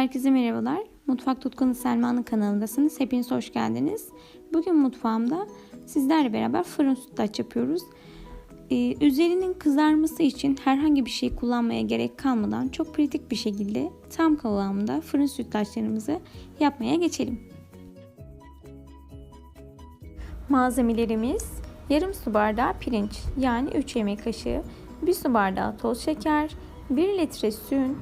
Herkese merhabalar. Mutfak Tutkunu Selma'nın kanalındasınız. Hepiniz hoş geldiniz. Bugün mutfağımda sizlerle beraber fırın sütlaç yapıyoruz. Ee, üzerinin kızarması için herhangi bir şey kullanmaya gerek kalmadan çok pratik bir şekilde tam kıvamında fırın sütlaçlarımızı yapmaya geçelim. Malzemelerimiz yarım su bardağı pirinç yani 3 yemek kaşığı, 1 su bardağı toz şeker, 1 litre süt,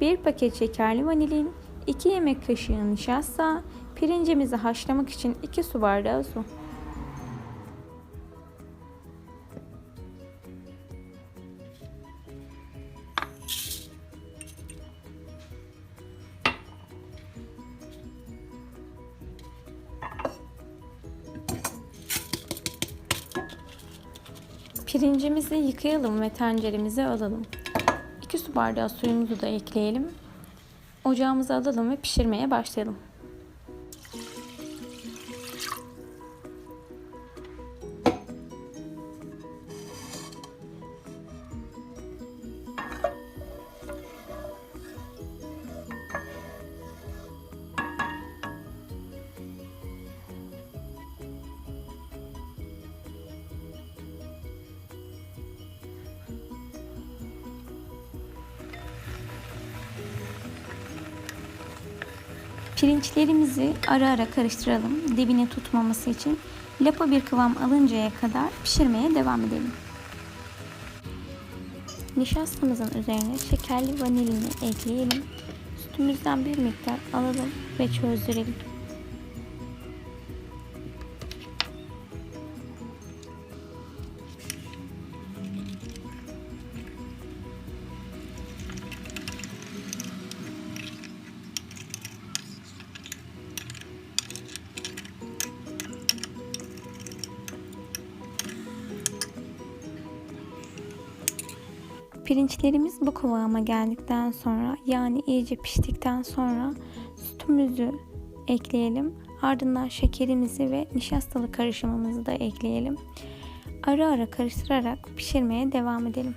1 paket şekerli vanilin, 2 yemek kaşığı nişasta, pirincimizi haşlamak için 2 su bardağı su. Pirincimizi yıkayalım ve tenceremize alalım. 2 su bardağı suyumuzu da ekleyelim. Ocağımıza alalım ve pişirmeye başlayalım. Pirinçlerimizi ara ara karıştıralım dibine tutmaması için. Lapa bir kıvam alıncaya kadar pişirmeye devam edelim. Nişastamızın üzerine şekerli vanilini ekleyelim. Sütümüzden bir miktar alalım ve çözdürelim. Pirinçlerimiz bu kıvama geldikten sonra yani iyice piştikten sonra sütümüzü ekleyelim. Ardından şekerimizi ve nişastalı karışımımızı da ekleyelim. Ara ara karıştırarak pişirmeye devam edelim.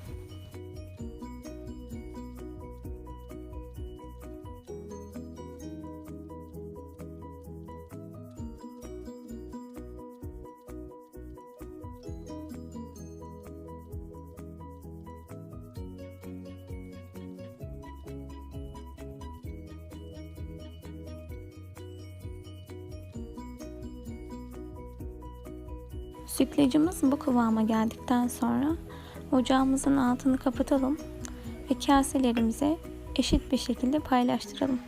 Sütlacımız bu kıvama geldikten sonra ocağımızın altını kapatalım ve kaselerimize eşit bir şekilde paylaştıralım.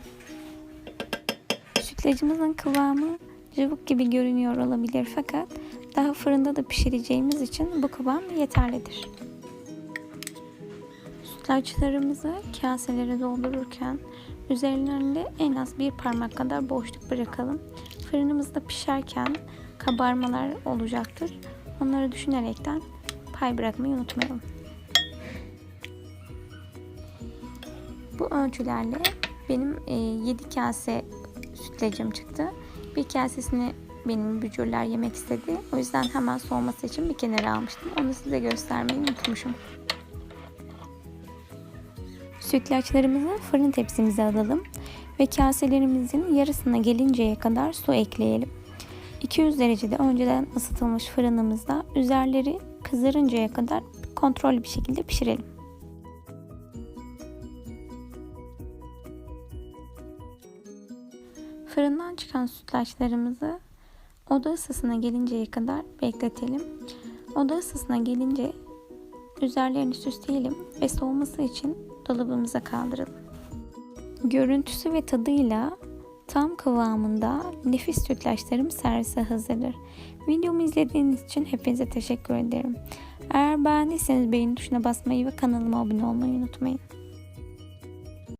Sütlacımızın kıvamı cıvık gibi görünüyor olabilir fakat daha fırında da pişireceğimiz için bu kıvam yeterlidir. Sütlaçlarımızı kaselere doldururken üzerlerinde en az bir parmak kadar boşluk bırakalım. Fırınımızda pişerken kabarmalar olacaktır. Onları düşünerekten pay bırakmayı unutmayalım. Bu ölçülerle benim 7 kase sütlacım çıktı. Bir kasesini benim bücürler yemek istedi. O yüzden hemen soğuması için bir kenara almıştım. Onu size göstermeyi unutmuşum. Sütlaçlarımızı fırın tepsimize alalım ve kaselerimizin yarısına gelinceye kadar su ekleyelim. 200 derecede önceden ısıtılmış fırınımızda üzerleri kızarıncaya kadar kontrollü bir şekilde pişirelim. Fırından çıkan sütlaçlarımızı oda ısısına gelinceye kadar bekletelim. Oda ısısına gelince üzerlerini süsleyelim ve soğuması için dolabımıza kaldıralım. Görüntüsü ve tadıyla tam kıvamında nefis sütlaçlarım servise hazırdır. Videomu izlediğiniz için hepinize teşekkür ederim. Eğer beğendiyseniz beğeni tuşuna basmayı ve kanalıma abone olmayı unutmayın.